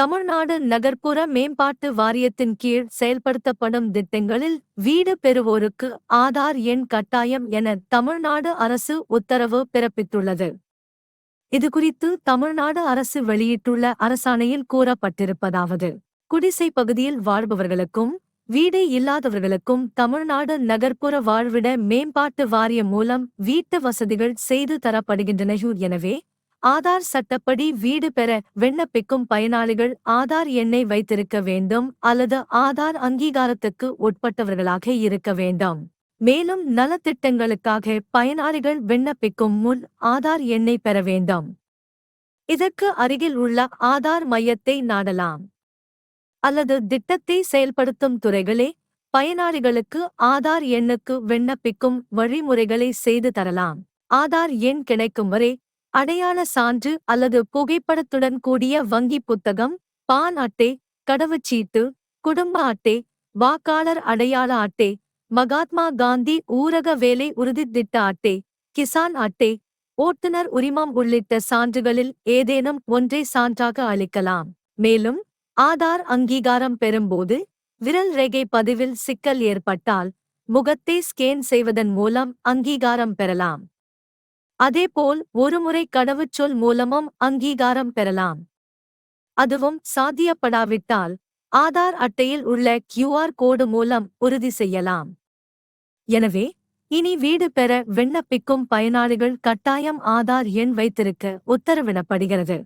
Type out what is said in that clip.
தமிழ்நாடு நகர்ப்புற மேம்பாட்டு வாரியத்தின் கீழ் செயல்படுத்தப்படும் திட்டங்களில் வீடு பெறுவோருக்கு ஆதார் எண் கட்டாயம் என தமிழ்நாடு அரசு உத்தரவு பிறப்பித்துள்ளது. இதுகுறித்து தமிழ்நாடு அரசு வெளியிட்டுள்ள அரசாணையில் கூறப்பட்டிருப்பதாவது குடிசை பகுதியில் வாழ்பவர்களுக்கும் வீடு இல்லாதவர்களுக்கும் தமிழ்நாடு நகர்ப்புற வாழ்விட மேம்பாட்டு வாரியம் மூலம் வீட்டு வசதிகள் செய்து தரப்படுகின்றன எனவே ஆதார் சட்டப்படி வீடு பெற விண்ணப்பிக்கும் பயனாளிகள் ஆதார் எண்ணை வைத்திருக்க வேண்டும் அல்லது ஆதார் அங்கீகாரத்துக்கு உட்பட்டவர்களாக இருக்க வேண்டும். மேலும் நலத்திட்டங்களுக்காக பயனாளிகள் விண்ணப்பிக்கும் முன் ஆதார் எண்ணை பெற வேண்டும். இதற்கு அருகில் உள்ள ஆதார் மையத்தை நாடலாம். அல்லது திட்டத்தை செயல்படுத்தும் துறைகளே பயனாளிகளுக்கு ஆதார் எண்ணுக்கு விண்ணப்பிக்கும் வழிமுறைகளை செய்து தரலாம். ஆதார் எண் கிடைக்கும் வரை அடையாள சான்று அல்லது புகைப்படத்துடன் கூடிய வங்கி புத்தகம் பான் அட்டை கடவுச்சீட்டு குடும்ப அட்டை வாக்காளர் அடையாள அட்டை மகாத்மா காந்தி ஊரக வேலை உறுதித்திட்ட அட்டை கிசான் அட்டை ஓட்டுநர் உரிமம் உள்ளிட்ட சான்றுகளில் ஏதேனும் ஒன்றை சான்றாக அளிக்கலாம். மேலும் ஆதார் அங்கீகாரம் பெறும்போது விரல் ரேகை பதிவில் சிக்கல் ஏற்பட்டால் முகத்தை ஸ்கேன் செய்வதன் மூலம் அங்கீகாரம் பெறலாம். அதேபோல் ஒருமுறை கடவுச்சொல் மூலமும் அங்கீகாரம் பெறலாம். அதுவும் சாத்தியப்படாவிட்டால் ஆதார் அட்டையில் உள்ள கியூஆர் கோடு மூலம் உறுதி செய்யலாம். எனவே இனி வீடு பெற விண்ணப்பிக்கும் பயனாளிகள் கட்டாயம் ஆதார் எண் வைத்திருக்க உத்தரவிடப்படுகிறது.